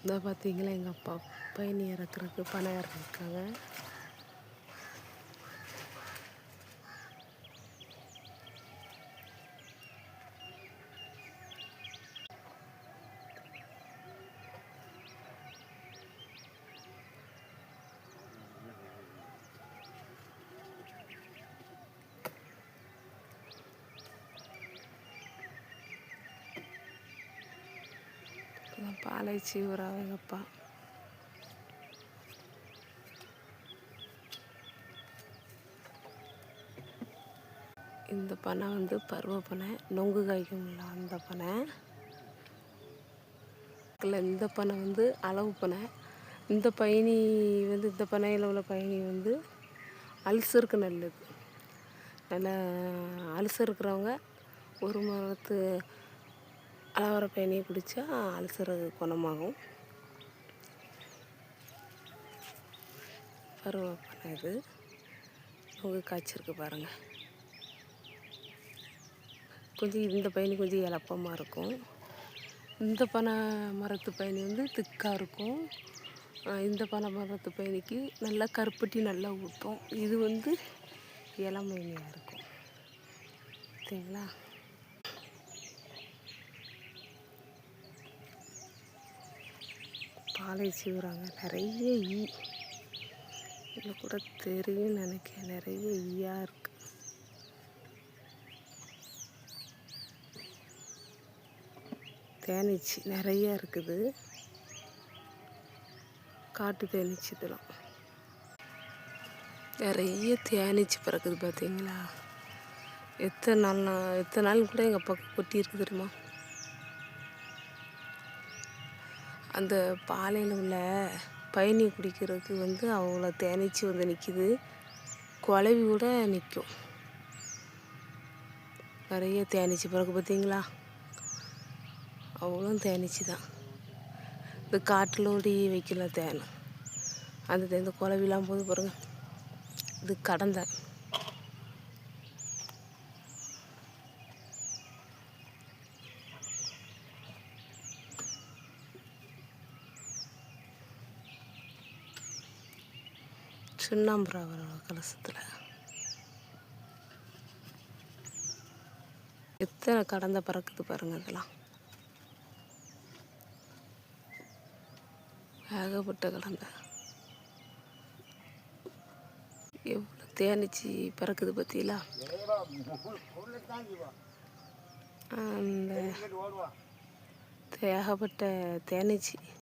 இந்த பார்த்தீங்களா எங்கள் அப்பா பயணி இறக்குறதுக்கு பணம் பாலை சீவுறாங்க எங்கள் அப்பா இந்த பனை வந்து பருவ பனை நொங்கு காய்க்கும்ல அந்த பனை. இல்லை இந்த பனை வந்து அளவு பனை. இந்த பயணி வந்து இந்த பனையில் உள்ள பயணி வந்து அல்சருக்கு நல்லது நல்லா அல்சர் இருக்கிறவங்க ஒரு மரத்து அளவர பயணியை பிடிச்சா அலசுறது குணமாகும். பருவப்பான இது. உங்கள் காய்ச்சிருக்கு பாருங்கள் கொஞ்சம் இந்த பயணி கொஞ்சம் இலப்பமாக இருக்கும். இந்த பனை மரத்து பயணி வந்து திக்காக இருக்கும். இந்த பனை மரத்து பயணிக்கு நல்லா கருப்பட்டி நல்லா ஊட்டும் இது வந்து இளமையாக இருக்கும். சரிங்களா? பாலை சீவுறாங்க நிறைய ஈ. இதில் கூட தெரியும் நினைக்கிறேன். நிறைய ஈயாக இருக்குது தேனீச்சி நிறைய இருக்குது. காட்டு தேனீச்சி இதெல்லாம். நிறைய தேனீச்சி பிறக்குது பார்த்தீங்களா எத்தனை நாள் நான் எத்தனை நாள் கூட எங்கள் அப்பா கொட்டி இருக்குது தெரியுமா? அந்த பாலையில் உள்ள பயணி குடிக்கிறதுக்கு வந்து அவ்வளோ தேனீச்சி வந்து நிற்கிது குழவி கூட நிற்கும் நிறைய தேனீச்சி. பிறகு பார்த்தீங்களா? அவ்வளோ தேனிச்சு தான். இந்த காட்டில் ஓடி வைக்கல தேன். அந்த இந்த குழவிலாம் போது பாருங்கள் இது கடந்தேன் சுண்ணாம்புறாவர கலசத்தில். எத்தனை கடந்த பறக்குது பாருங்க இதெல்லாம். ஏகப்பட்ட கலந்த எவ்வளோ தேனிச்சு பறக்குது பார்த்தீங்களா அந்த ஏகப்பட்ட தேனிச்சு.